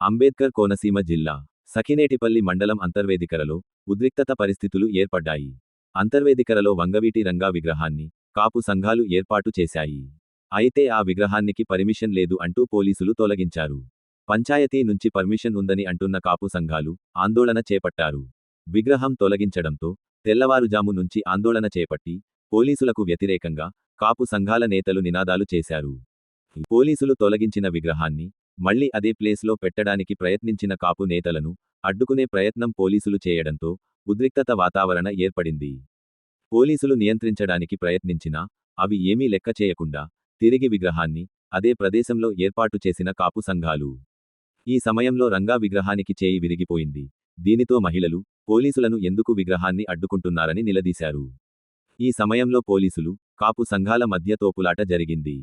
అంబేద్కర్ కోనసీమ జిల్లా సఖినేటిపల్లి మండలం అంతర్వేదికరలో ఉద్రిక్తత పరిస్థితులు ఏర్పడ్డాయి. అంతర్వేదికరలో వంగవీటి రంగా విగ్రహాన్ని కాపు సంఘాలు ఏర్పాటు చేశాయి. అయితే ఆ విగ్రహానికి పర్మిషన్ లేదు అంటూ పోలీసులు తొలగించారు. పంచాయతీ నుంచి పర్మిషన్ ఉందని అంటున్న కాపు సంఘాలు ఆందోళన చేపట్టారు. విగ్రహం తొలగించడంతో తెల్లవారుజాము నుంచి ఆందోళన చేపట్టి పోలీసులకు వ్యతిరేకంగా కాపు సంఘాల నేతలు నినాదాలు చేశారు. పోలీసులు తొలగించిన విగ్రహాన్ని మళ్ళీ అదే ప్లేస్లో పెట్టడానికి ప్రయత్నించిన కాపు నేతలను అడ్డుకునే ప్రయత్నం పోలీసులు చేయడంతో ఉద్రిక్తత వాతావరణ ఏర్పడింది. పోలీసులు నియంత్రించడానికి ప్రయత్నించినా అవి ఏమీ లెక్క చేయకుండా తిరిగి విగ్రహాన్ని అదే ప్రదేశంలో ఏర్పాటు చేసిన కాపు సంఘాలు. ఈ సమయంలో రంగా విగ్రహానికి చేయి విరిగిపోయింది. దీనితో మహిళలు పోలీసులను ఎందుకు విగ్రహాన్ని అడ్డుకుంటున్నారని నిలదీశారు. ఈ సమయంలో పోలీసులు కాపు సంఘాల మధ్య తోపులాట జరిగింది.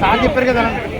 సార్ చెప్పారు కదా పట్టుకెళ్ళి